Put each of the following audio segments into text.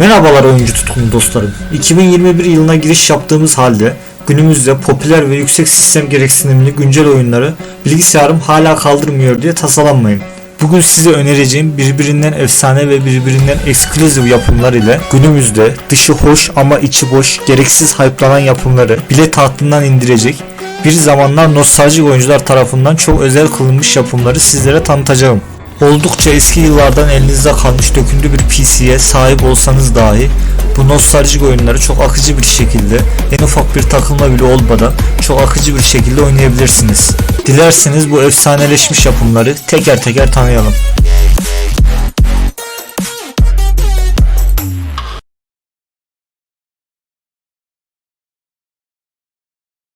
Merhabalar oyuncu tutkunu dostlarım. 2021 yılına giriş yaptığımız halde günümüzde popüler ve yüksek sistem gereksinimli güncel oyunları bilgisayarım hala kaldırmıyor diye tasalanmayın. Bugün size önereceğim birbirinden efsane ve birbirinden eksklusif yapımlar ile günümüzde dışı hoş ama içi boş, gereksiz hype'lanan yapımları bile tahtından indirecek bir zamanlar nostaljik oyuncular tarafından çok özel kılınmış yapımları sizlere tanıtacağım. Oldukça eski yıllardan elinizde kalmış döküntü bir PC'ye sahip olsanız dahi bu nostaljik oyunları çok akıcı bir şekilde en ufak bir takılma bile olmadan çok akıcı bir şekilde oynayabilirsiniz. Dilerseniz bu efsaneleşmiş yapımları teker teker tanıyalım.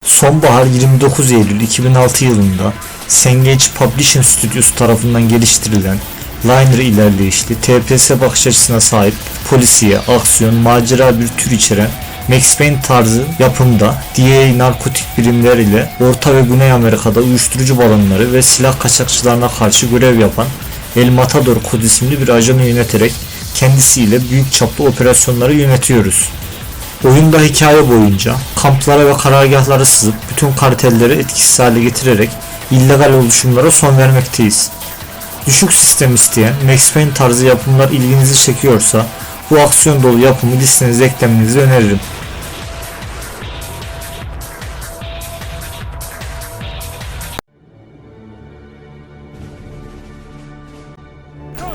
Sonbahar 29 Eylül 2006 yılında Sengage Publishing Studios tarafından geliştirilen Liner ilerleyişli, TPS bakış açısına sahip, polisiye, aksiyon, macera bir tür içeren Max Payne tarzı yapımda DEA narkotik birimler ile Orta ve Güney Amerika'da uyuşturucu balonları ve silah kaçakçılarına karşı görev yapan El Matador kod isimli bir ajanı yöneterek kendisiyle büyük çaplı operasyonları yönetiyoruz. Oyunda hikaye boyunca kamplara ve karargahlara sızıp bütün kartelleri etkisiz hale getirerek illegal oluşumlara son vermekteyiz. Düşük sistem isteyen Max Payne tarzı yapımlar ilginizi çekiyorsa bu aksiyon dolu yapımı listenize eklemenizi öneririm.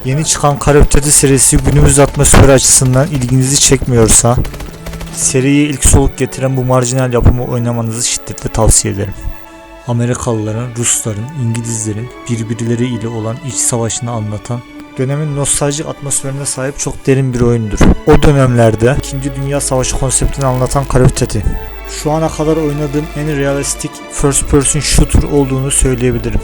Yeni çıkan Duty serisi günümüz atmosferi açısından ilginizi çekmiyorsa seriye ilk soluk getiren bu marjinal yapımı oynamanızı şiddetle tavsiye ederim. Amerikalıların, Rusların, İngilizlerin birbirleri ile olan iç savaşını anlatan dönemin nostaljik atmosferine sahip çok derin bir oyundur. O dönemlerde 2. Dünya Savaşı konseptini anlatan Duty. Şu ana kadar oynadığım en realistik first person shooter olduğunu söyleyebilirim.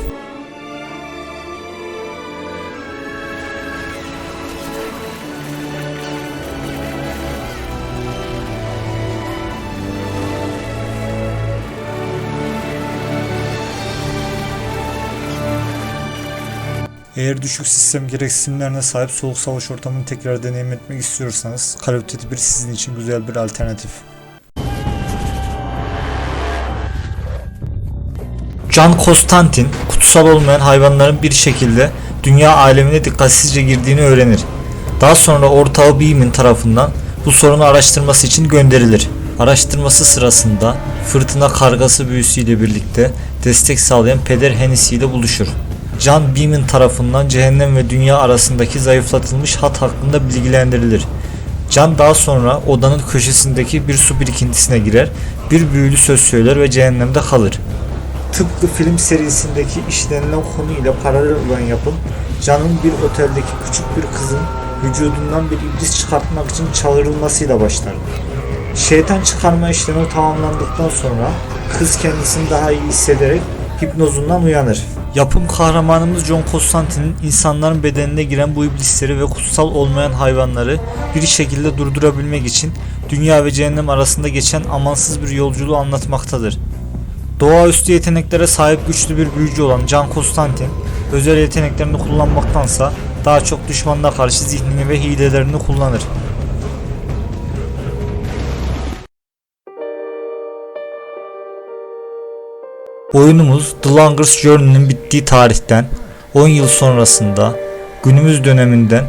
Eğer düşük sistem gereksinimlerine sahip soğuk savaş ortamını tekrar deneyim etmek istiyorsanız Call of Duty 1 sizin için güzel bir alternatif. John Konstantin kutsal olmayan hayvanların bir şekilde dünya alemine dikkatsizce girdiğini öğrenir. Daha sonra ortağı Beeman tarafından bu sorunu araştırması için gönderilir. Araştırması sırasında fırtına kargası büyüsüyle birlikte destek sağlayan Peder Hennessy ile buluşur. John Beeman tarafından cehennem ve dünya arasındaki zayıflatılmış hat hakkında bilgilendirilir. Can daha sonra odanın köşesindeki bir su birikintisine girer, bir büyülü söz söyler ve cehennemde kalır. Tıpkı film serisindeki işlenilen konu ile paralel olan yapım, Can'ın bir oteldeki küçük bir kızın vücudundan bir iblis çıkartmak için çağrılmasıyla başlar. Şeytan çıkarma işlemi tamamlandıktan sonra kız kendisini daha iyi hissederek hipnozundan uyanır. Yapım kahramanımız John Constantine'in insanların bedenine giren bu iblisleri ve kutsal olmayan hayvanları bir şekilde durdurabilmek için dünya ve cehennem arasında geçen amansız bir yolculuğu anlatmaktadır. Doğaüstü yeteneklere sahip güçlü bir büyücü olan John Constantine, özel yeteneklerini kullanmaktansa daha çok düşmanına karşı zihnini ve hilelerini kullanır. Oyunumuz The Longest Journey'nin bittiği tarihten 10 yıl sonrasında günümüz döneminden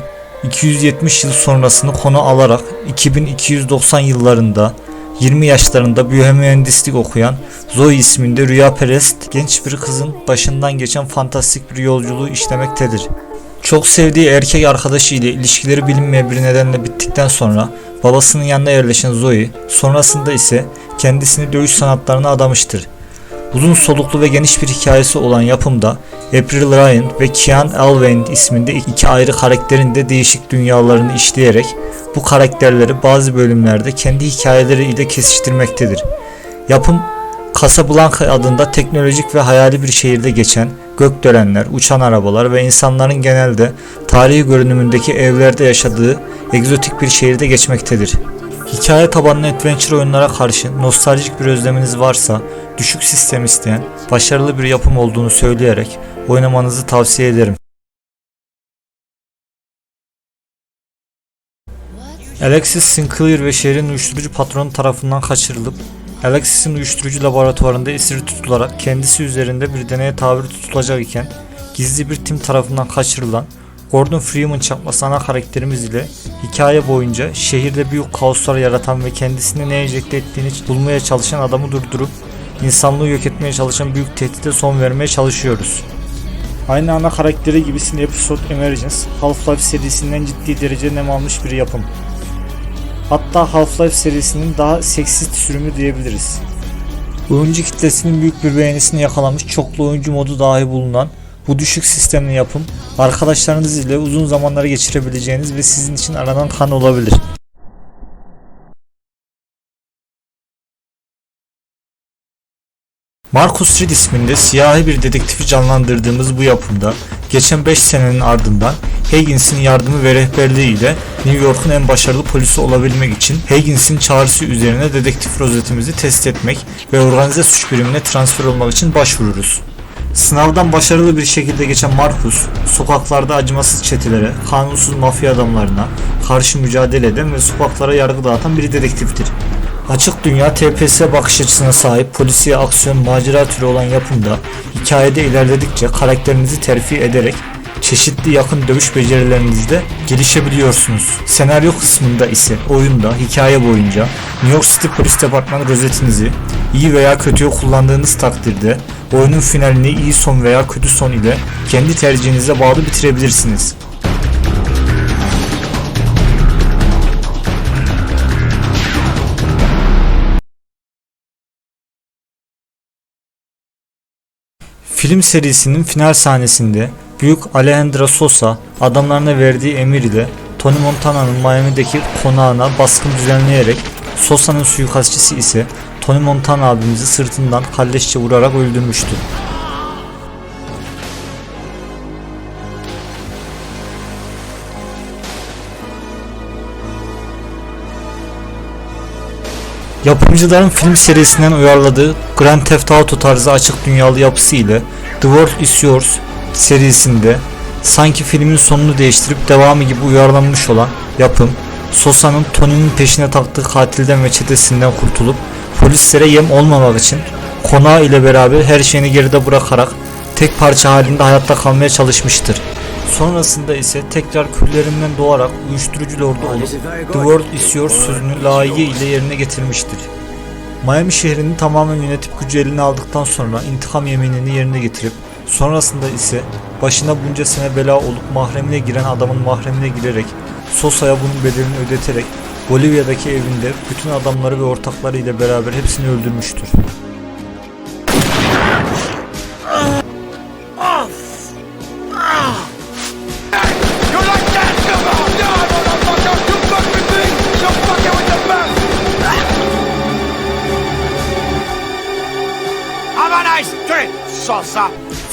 270 yıl sonrasını konu alarak 2290 yıllarında 20 yaşlarında biyomühendislik okuyan Zoe isminde rüyaperest genç bir kızın başından geçen fantastik bir yolculuğu işlemektedir. Çok sevdiği erkek arkadaşı ile ilişkileri bilinmeyen bir nedenle bittikten sonra babasının yanına yerleşen Zoe, sonrasında ise kendisini dövüş sanatlarına adamıştır. Uzun soluklu ve geniş bir hikayesi olan yapımda April Ryan ve Kian Alvain isminde iki ayrı karakterin de değişik dünyalarını işleyerek bu karakterleri bazı bölümlerde kendi hikayeleri ile kesiştirmektedir. Yapım Casablanca adında teknolojik ve hayali bir şehirde geçen gökdelenler, uçan arabalar ve insanların genelde tarihi görünümündeki evlerde yaşadığı egzotik bir şehirde geçmektedir. Hikaye tabanlı adventure oyunlara karşı nostaljik bir özleminiz varsa düşük sistem isteyen başarılı bir yapım olduğunu söyleyerek oynamanızı tavsiye ederim. Alexis Sinclair ve şehrin uyuşturucu patronu tarafından kaçırılıp Alexis'in uyuşturucu laboratuvarında esir tutularak kendisi üzerinde bir deneye tabi tutulacak iken gizli bir tim tarafından kaçırılan Gordon Freeman çakması ana karakterimiz ile hikaye boyunca şehirde büyük kaoslar yaratan ve kendisine ne enjekte ettiğini bulmaya çalışan adamı durdurup insanlığı yok etmeye çalışan büyük tehdide son vermeye çalışıyoruz. Aynı ana karakteri gibisin Episode Emergence, Half-Life serisinden ciddi derece nem almış bir yapım. Hatta Half-Life serisinin daha seksist sürümü diyebiliriz. Oyuncu kitlesinin büyük bir beğenisini yakalamış çoklu oyuncu modu dahi bulunan bu düşük sistemli yapım arkadaşlarınız ile uzun zamanları geçirebileceğiniz ve sizin için aranan kan olabilir. Marcus Reed isminde siyahi bir dedektifi canlandırdığımız bu yapımda geçen 5 senenin ardından Higgins'in yardımı ve rehberliği ile New York'un en başarılı polisi olabilmek için Higgins'in çağrısı üzerine dedektif rozetimizi test etmek ve organize suç birimine transfer olmak için başvururuz. Sınavdan başarılı bir şekilde geçen Marcus, sokaklarda acımasız çetelere, kanunsuz mafya adamlarına karşı mücadele eden ve sokaklara yargı dağıtan bir dedektiftir. Açık dünya TPS bakış açısına sahip polisiye aksiyon macera türü olan yapımda hikayede ilerledikçe karakterinizi terfi ederek çeşitli yakın dövüş becerilerinizde gelişebiliyorsunuz. Senaryo kısmında ise oyunda hikaye boyunca New York City Polis Departmanı rozetinizi iyi veya kötüye kullandığınız takdirde oyunun finalini iyi son veya kötü son ile kendi tercihinize bağlı bitirebilirsiniz. Film serisinin final sahnesinde Büyük Alejandro Sosa adamlarına verdiği emir ile Tony Montana'nın Miami'deki konağına baskın düzenleyerek Sosa'nın suikastçısı ise Tony Montana abimizi sırtından kalleşçe vurarak öldürmüştü. Yapımcıların film serisinden uyarladığı Grand Theft Auto tarzı açık dünyalı yapısı ile The World Is Yours serisinde sanki filmin sonunu değiştirip devamı gibi uyarlanmış olan yapım Sosa'nın Tony'nin peşine taktığı katilden ve çetesinden kurtulup polislere yem olmamak için konağı ile beraber her şeyini geride bırakarak tek parça halinde hayatta kalmaya çalışmıştır. Sonrasında ise tekrar küllerinden doğarak uyuşturucu lordu olup The World Is Yours sözünü layığı ile yerine getirmiştir. Miami şehrini tamamen yönetip gücü eline aldıktan sonra intikam yeminini yerine getirip sonrasında ise başına bunca sene bela olup mahremine giren adamın mahremine girerek Sosa'ya bunun bedelini ödeterek Bolivya'daki evinde bütün adamları ve ortakları ile beraber hepsini öldürmüştür.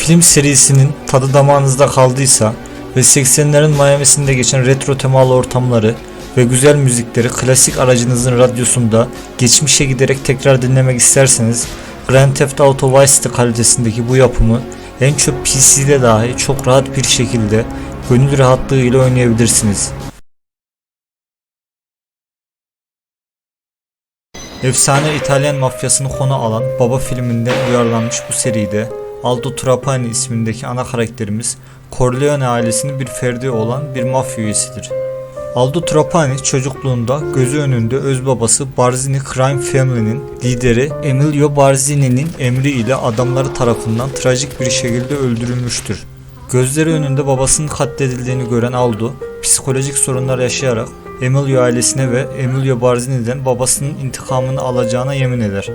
Film serisinin tadı damağınızda kaldıysa ve 80'lerin Miami'sinde geçen retro temalı ortamları ve güzel müzikleri klasik aracınızın radyosunda geçmişe giderek tekrar dinlemek isterseniz Grand Theft Auto Vice City kalitesindeki bu yapımı en çok PC'de dahi çok rahat bir şekilde gönül rahatlığı ile oynayabilirsiniz. Efsane İtalyan mafyasını konu alan Baba filminden uyarlanmış bu seride Aldo Trapani ismindeki ana karakterimiz Corleone ailesinin bir ferdi olan bir mafya üyesidir. Aldo Trapani çocukluğunda gözü önünde öz babası Barzini Crime Family'nin lideri Emilio Barzini'nin emri ile adamları tarafından trajik bir şekilde öldürülmüştür. Gözleri önünde babasının katledildiğini gören Aldo, psikolojik sorunlar yaşayarak Emilio ailesine ve Emilio Barzini'den babasının intikamını alacağına yemin eder.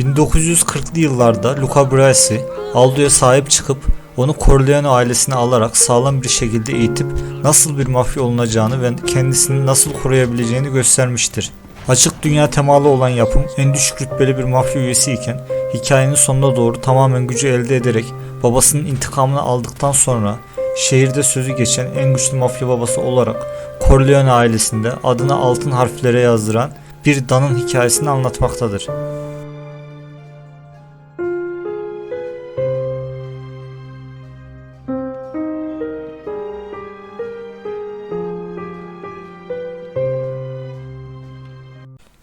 1940'lı yıllarda Luca Brasi, Aldo'ya sahip çıkıp onu Corleone ailesine alarak sağlam bir şekilde eğitip nasıl bir mafya olunacağını ve kendisini nasıl koruyabileceğini göstermiştir. Açık dünya temalı olan yapım en düşük rütbeli bir mafya üyesi iken hikayenin sonuna doğru tamamen gücü elde ederek babasının intikamını aldıktan sonra şehirde sözü geçen en güçlü mafya babası olarak Corleone ailesinde adını altın harflere yazdıran bir danın hikayesini anlatmaktadır.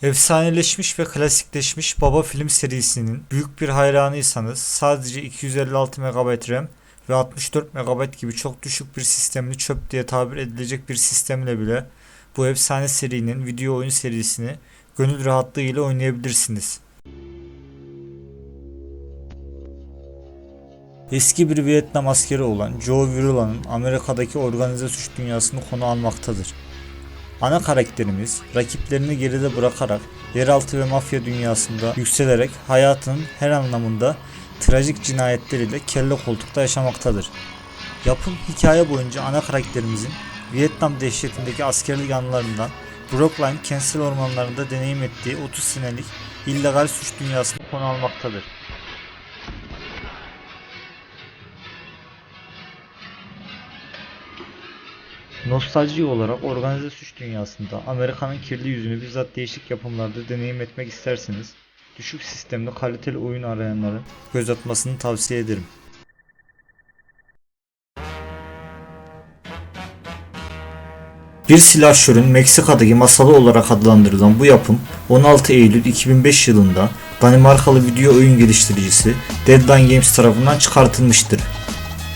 Efsaneleşmiş ve klasikleşmiş Baba film serisinin büyük bir hayranıysanız sadece 256 MB RAM ve 64 MB gibi çok düşük bir sistemli çöp diye tabir edilecek bir sistemle bile bu efsane serinin video oyun serisini gönül rahatlığıyla oynayabilirsiniz. Eski bir Vietnam askeri olan Joe Virula'nın Amerika'daki organize suç dünyasını konu almaktadır. Ana karakterimiz rakiplerini geride bırakarak yeraltı ve mafya dünyasında yükselerek hayatının her anlamında trajik cinayetleriyle kelle koltukta yaşamaktadır. Yapım hikaye boyunca ana karakterimizin Vietnam dehşetindeki askerlik anılarından Brookline, Kensal ormanlarında deneyim ettiği 30 senelik illegal suç dünyasını konu almaktadır. Nostalji olarak organize suç dünyasında Amerika'nın kirli yüzünü bizzat değişik yapımlarda deneyim etmek isterseniz düşük sistemli kaliteli oyun arayanların göz atmasını tavsiye ederim. Bir silahşörün Meksika'daki masalı olarak adlandırılan bu yapım 16 Eylül 2005 yılında Danimarkalı video oyun geliştiricisi Deadline Games tarafından çıkartılmıştır.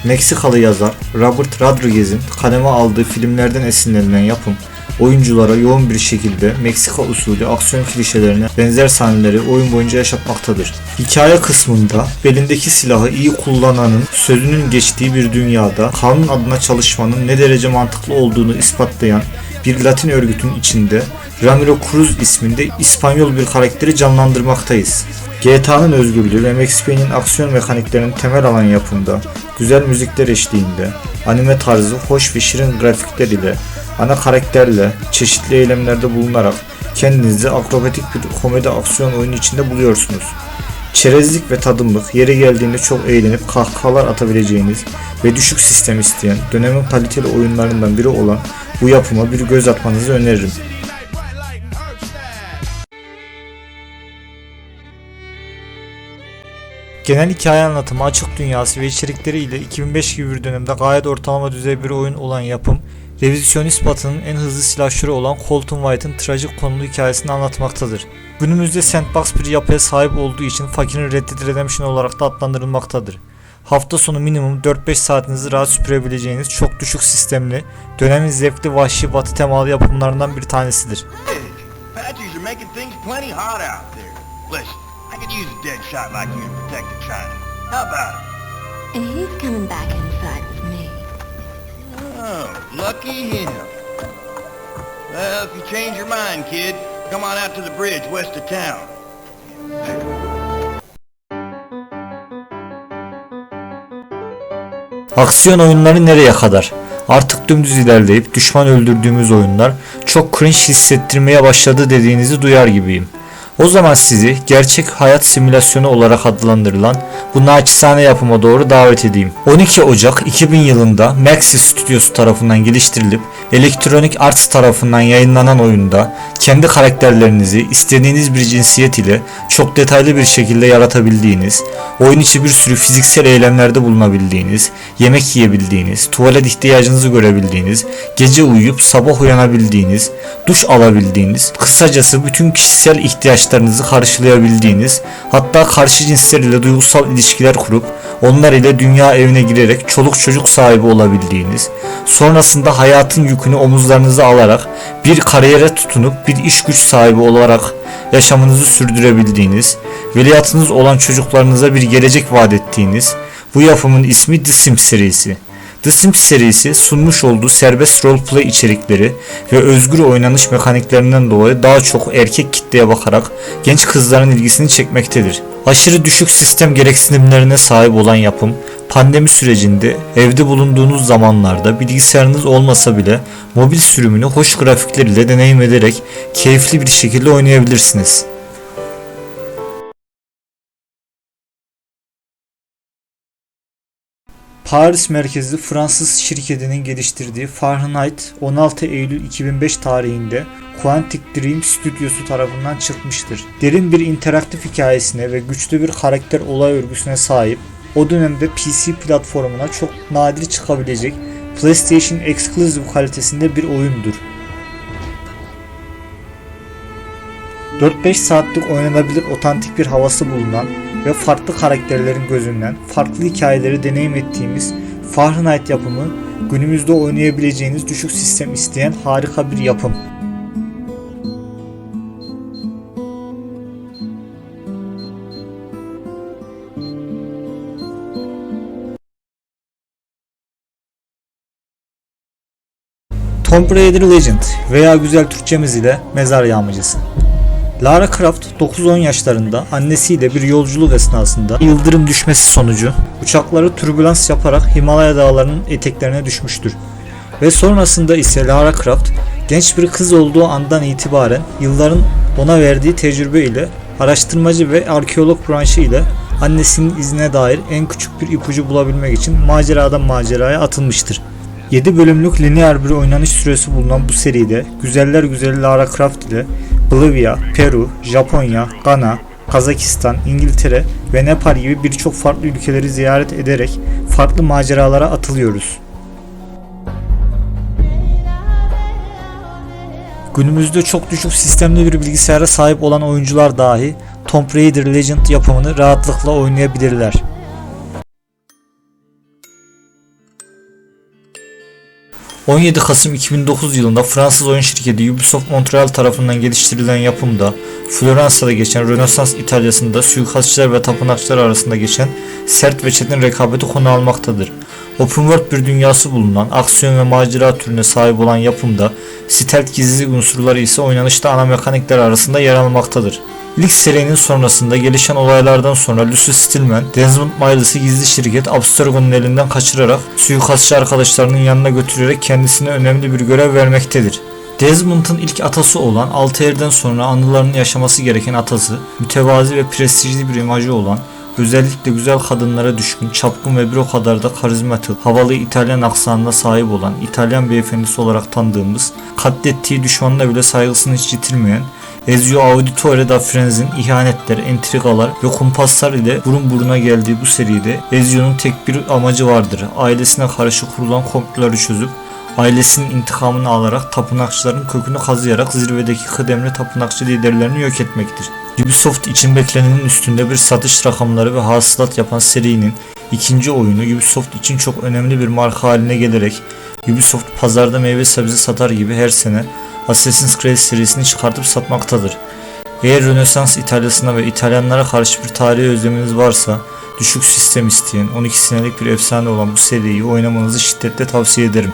Meksikalı yazar Robert Rodriguez'in kaleme aldığı filmlerden esinlenilen yapım, oyunculara yoğun bir şekilde Meksika usulü aksiyon klişelerine benzer sahneleri oyun boyunca yaşatmaktadır. Hikaye kısmında belindeki silahı iyi kullananın sözünün geçtiği bir dünyada kanun adına çalışmanın ne derece mantıklı olduğunu ispatlayan bir Latin örgütün içinde Ramiro Cruz isminde İspanyol bir karakteri canlandırmaktayız. GTA'nın özgürlüğü ve Max Payne'in aksiyon mekaniklerinin temel alan yapımda, güzel müzikler eşliğinde, anime tarzı hoş ve şirin grafikler ile, ana karakterle çeşitli eylemlerde bulunarak kendinizi akrobatik bir komedi aksiyon oyunu içinde buluyorsunuz. Çerezlik ve tadımlık yeri geldiğinde çok eğlenip kahkahalar atabileceğiniz ve düşük sistem isteyen dönemin kaliteli oyunlarından biri olan bu yapıma bir göz atmanızı öneririm. Genel hikaye anlatımı, açık dünyası ve içerikleriyle 2005 gibi bir dönemde gayet ortalama düzey bir oyun olan yapım, revizyonist batının en hızlı silahşörü olan Colton White'ın trajik konulu hikayesini anlatmaktadır. Günümüzde sandbox bir yapıya sahip olduğu için fakirin Red Dead Redemption olarak da adlandırılmaktadır. Hafta sonu minimum 4-5 saatinizi rahat sürebileceğiniz çok düşük sistemli, dönemin zevkli vahşi batı temalı yapımlarından bir tanesidir. Could use a dead shot like you to protect the China. How about it? And he's coming back fight with me. Oh, lucky him. Well, if you change your mind, kid, come on out to the bridge west of town. Aksiyon oyunları nereye kadar? Artık dümdüz ilerleyip düşman öldürdüğümüz oyunlar çok cringe hissettirmeye başladı dediğinizi duyar gibiyim. O zaman sizi gerçek hayat simülasyonu olarak adlandırılan bu naçizane yapıma doğru davet edeyim. 12 Ocak 2000 yılında Maxis Studios tarafından geliştirilip Electronic Arts tarafından yayınlanan oyunda kendi karakterlerinizi istediğiniz bir cinsiyet ile çok detaylı bir şekilde yaratabildiğiniz, oyun içi bir sürü fiziksel eylemlerde bulunabildiğiniz, yemek yiyebildiğiniz, tuvalet ihtiyacınızı görebildiğiniz, gece uyuyup sabah uyanabildiğiniz, duş alabildiğiniz, kısacası bütün kişisel ihtiyaçlarınızı karşılayabildiğiniz, hatta karşı cinsler ile duygusal ilişkiler kurup onlar ile dünya evine girerek çoluk çocuk sahibi olabildiğiniz, sonrasında hayatın yükünü omuzlarınıza alarak bir kariyere tutunup bir iş güç sahibi olarak yaşamınızı sürdürebildiğiniz, veliahtınız olan çocuklarınıza bir gelecek vaat ettiğiniz, bu yapımın ismi The Sims serisi. The Sims serisi sunmuş olduğu serbest roleplay içerikleri ve özgür oynanış mekaniklerinden dolayı daha çok erkek kitleye bakarak genç kızların ilgisini çekmektedir. Aşırı düşük sistem gereksinimlerine sahip olan yapım, pandemi sürecinde evde bulunduğunuz zamanlarda bilgisayarınız olmasa bile mobil sürümünü hoş grafikler ile deneyim ederek keyifli bir şekilde oynayabilirsiniz. Paris merkezli Fransız şirketinin geliştirdiği Fahrenheit 16 Eylül 2005 tarihinde Quantic Dream Stüdyosu tarafından çıkmıştır. Derin bir interaktif hikayesine ve güçlü bir karakter olay örgüsüne sahip, o dönemde PC platformuna çok nadir çıkabilecek PlayStation Exclusive kalitesinde bir oyundur. 4-5 saatlik oynanabilir otantik bir havası bulunan ve farklı karakterlerin gözünden farklı hikayeleri deneyim ettiğimiz Fahrenheit yapımı günümüzde oynayabileceğiniz düşük sistem isteyen harika bir yapım. Tomb Raider Legend veya güzel Türkçemiz ile mezar yağmacısı. Lara Croft 9-10 yaşlarında annesiyle bir yolculuk esnasında yıldırım düşmesi sonucu uçakları türbülans yaparak Himalaya dağlarının eteklerine düşmüştür. Ve sonrasında ise Lara Croft genç bir kız olduğu andan itibaren yılların ona verdiği tecrübe ile araştırmacı ve arkeolog branşı ile annesinin izine dair en küçük bir ipucu bulabilmek için maceradan maceraya atılmıştır. 7 bölümlük lineer bir oynanış süresi bulunan bu seride güzeller güzeli Lara Croft ile Bolivya, Peru, Japonya, Gana, Kazakistan, İngiltere ve Nepal gibi birçok farklı ülkeleri ziyaret ederek farklı maceralara atılıyoruz. Günümüzde çok düşük sistemli bir bilgisayara sahip olan oyuncular dahi Tomb Raider Legend yapımını rahatlıkla oynayabilirler. ...17 Kasım 2009 yılında Fransız oyun şirketi Ubisoft Montreal tarafından geliştirilen yapımda... ...Floransa'da geçen Rönesans İtalya'sında suikastçılar ve tapınakçılar arasında geçen... ...sert ve çetin rekabeti konu almaktadır. Open World bir dünyası bulunan aksiyon ve macera türüne sahip olan yapımda stealth gizlilik unsurları ise oynanışta ana mekanikler arasında yer almaktadır. İlk serinin sonrasında gelişen olaylardan sonra Lucy Stillman, Desmond Miles'ı gizli şirket Abstergo'nun elinden kaçırarak suikastçı arkadaşlarının yanına götürerek kendisine önemli bir görev vermektedir. Desmond'ın ilk atası olan Altair'den sonra anılarını yaşaması gereken atası, mütevazi ve prestijli bir imajı olan Özellikle güzel kadınlara düşkün, çapkın ve bir o kadar da karizmatik, havalı İtalyan aksanına sahip olan İtalyan beyefendisi olarak tanıdığımız, katlettiği düşmanına bile saygısını hiç yitirmeyen, Ezio Auditore da Frenz'in ihanetler, entrikalar ve kumpaslar ile burun buruna geldiği bu seride Ezio'nun tek bir amacı vardır. Ailesine karşı kurulan komploları çözüp ailesinin intikamını alarak tapınakçıların kökünü kazıyarak zirvedeki kıdemli tapınakçı liderlerini yok etmektir. Ubisoft için beklenenin üstünde bir satış rakamları ve hasılat yapan serinin ikinci oyunu Ubisoft için çok önemli bir marka haline gelerek Ubisoft pazarda meyve sebze satar gibi her sene Assassin's Creed serisini çıkartıp satmaktadır. Eğer Rönesans İtalya'sına ve İtalyanlara karşı bir tarihi özleminiz varsa düşük sistem isteyen 12 senelik bir efsane olan bu seriyi oynamanızı şiddetle tavsiye ederim.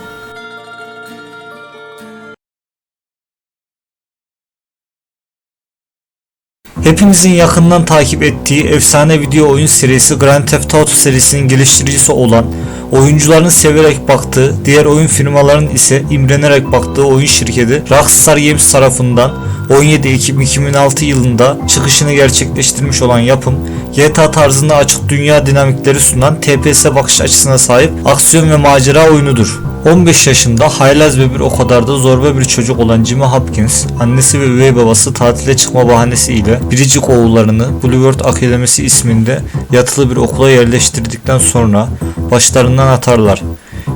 Hepimizin yakından takip ettiği efsane video oyun serisi Grand Theft Auto serisinin geliştiricisi olan, oyuncuların severek baktığı, diğer oyun firmaların ise imrenerek baktığı oyun şirketi Rockstar Games tarafından 17 Ekim 2006 yılında çıkışını gerçekleştirmiş olan yapım, GTA tarzında açık dünya dinamikleri sunan TPS bakış açısına sahip aksiyon ve macera oyunudur. 15 yaşında haylaz ve bir o kadar da zorba bir çocuk olan Jimmy Hopkins, annesi ve üvey babası tatile çıkma bahanesiyle biricik oğullarını Bluebird Akademisi isminde yatılı bir okula yerleştirdikten sonra başlarından atarlar.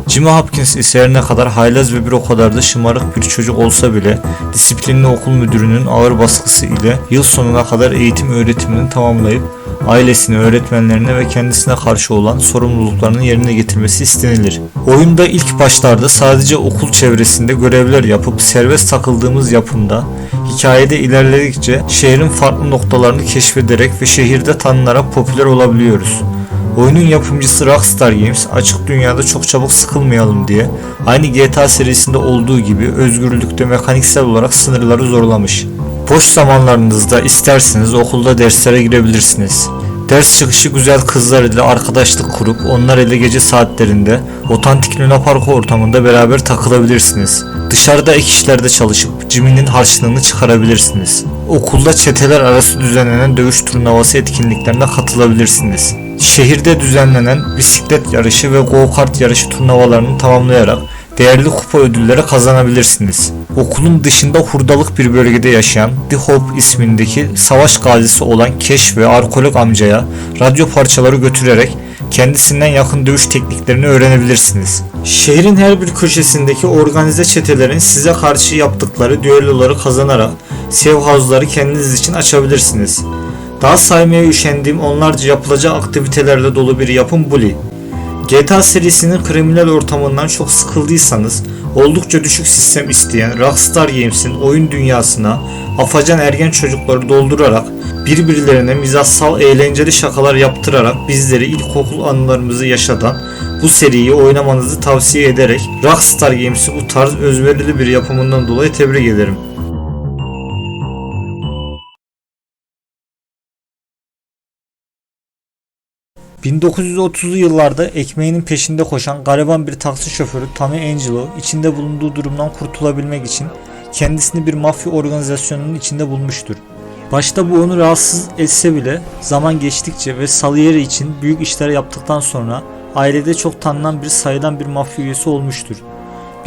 Jimmy Hopkins ise her ne kadar haylaz ve bir o kadar da şımarık bir çocuk olsa bile disiplinli okul müdürünün ağır baskısı ile yıl sonuna kadar eğitim öğretimini tamamlayıp ailesine, öğretmenlerine ve kendisine karşı olan sorumluluklarını yerine getirmesi istenilir. Oyunda ilk başlarda sadece okul çevresinde görevler yapıp serbest takıldığımız yapımda hikayede ilerledikçe şehrin farklı noktalarını keşfederek ve şehirde tanınarak popüler olabiliyoruz. Oyunun yapımcısı Rockstar Games açık dünyada çok çabuk sıkılmayalım diye aynı GTA serisinde olduğu gibi özgürlükte mekaniksel olarak sınırları zorlamış. Boş zamanlarınızda isterseniz okulda derslere girebilirsiniz. Ders çıkışı güzel kızlar ile arkadaşlık kurup onlar ile gece saatlerinde otantik Luna Park ortamında beraber takılabilirsiniz. Dışarıda ek işlerde çalışıp Jimmy'nin harçlığını çıkarabilirsiniz. Okulda çeteler arası düzenlenen dövüş turnuvası etkinliklerine katılabilirsiniz. Şehirde düzenlenen bisiklet yarışı ve go-kart yarışı turnuvalarını tamamlayarak değerli kupa ödülleri kazanabilirsiniz. Okulun dışında hurdalık bir bölgede yaşayan The Hope ismindeki savaş gazisi olan Keş ve arkeolog amcaya radyo parçaları götürerek kendisinden yakın dövüş tekniklerini öğrenebilirsiniz. Şehrin her bir köşesindeki organize çetelerin size karşı yaptıkları düelloları kazanarak save house'ları kendiniz için açabilirsiniz. Daha saymaya üşendiğim onlarca yapılacak aktivitelerle dolu bir yapım Bully. GTA serisinin kriminal ortamından çok sıkıldıysanız, oldukça düşük sistem isteyen Rockstar Games'in oyun dünyasına afacan ergen çocukları doldurarak birbirlerine mizahsal eğlenceli şakalar yaptırarak bizleri ilkokul anılarımızı yaşatan bu seriyi oynamanızı tavsiye ederek Rockstar Games'i bu tarz özverili bir yapımından dolayı tebrik ederim. 1930'lu yıllarda ekmeğinin peşinde koşan gariban bir taksi şoförü Tommy Angelo içinde bulunduğu durumdan kurtulabilmek için kendisini bir mafya organizasyonunun içinde bulmuştur. Başta bu onu rahatsız etse bile zaman geçtikçe ve Salieri için büyük işler yaptıktan sonra ailede çok tanınan bir sayıdan bir mafya üyesi olmuştur.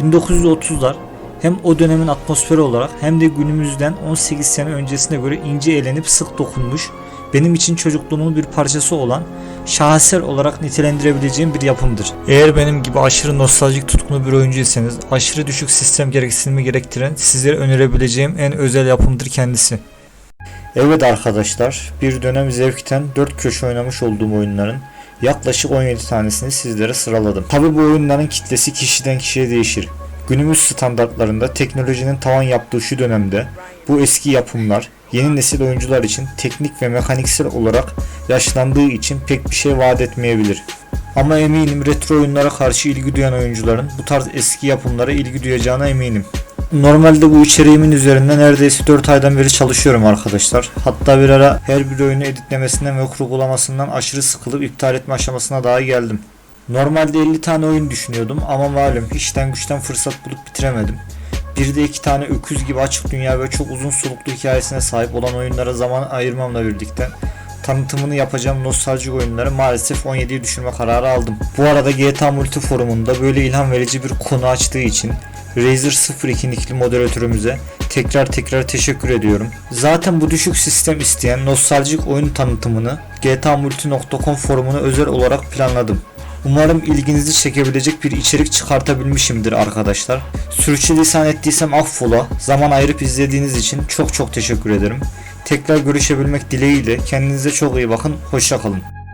1930'lar hem o dönemin atmosferi olarak hem de günümüzden 18 sene öncesine göre ince elenip sık dokunmuş, benim için çocukluğumun bir parçası olan şaheser olarak nitelendirebileceğim bir yapımdır. Eğer benim gibi aşırı nostaljik tutkunu bir oyuncuysanız aşırı düşük sistem gereksinimi gerektiren sizlere önerebileceğim en özel yapımdır kendisi. Evet arkadaşlar, bir dönem zevkten 4 köşe oynamış olduğum oyunların yaklaşık 17 tanesini sizlere sıraladım. Tabi bu oyunların kitlesi kişiden kişiye değişir. Günümüz standartlarında teknolojinin tavan yaptığı şu dönemde bu eski yapımlar yeni nesil oyuncular için teknik ve mekaniksel olarak yaşlandığı için pek bir şey vaat etmeyebilir. Ama eminim retro oyunlara karşı ilgi duyan oyuncuların bu tarz eski yapımlara ilgi duyacağına eminim. Normalde bu içeriğimin üzerinde neredeyse 4 aydan beri çalışıyorum arkadaşlar. Hatta bir ara her bir oyunu editlemesinden ve kurgulamasından aşırı sıkılıp iptal etme aşamasına daha geldim. Normalde 50 tane oyun düşünüyordum ama malum işten güçten fırsat bulup bitiremedim. Bir de iki tane öküz gibi açık dünya ve çok uzun soluklu hikayesine sahip olan oyunlara zaman ayırmamla birlikte tanıtımını yapacağım nostaljik oyunları maalesef 17'ye düşürme kararı aldım. Bu arada GTA Multi forumunda böyle ilham verici bir konu açtığı için Razer 02 nickli moderatörümüze tekrar tekrar teşekkür ediyorum. Zaten bu düşük sistem isteyen nostaljik oyun tanıtımını gtamulti.com forumuna özel olarak planladım. Umarım ilginizi çekebilecek bir içerik çıkartabilmişimdir arkadaşlar. Sürçülisan ettiysem affola. Zaman ayırıp izlediğiniz için çok çok teşekkür ederim. Tekrar görüşebilmek dileğiyle kendinize çok iyi bakın. Hoşçakalın.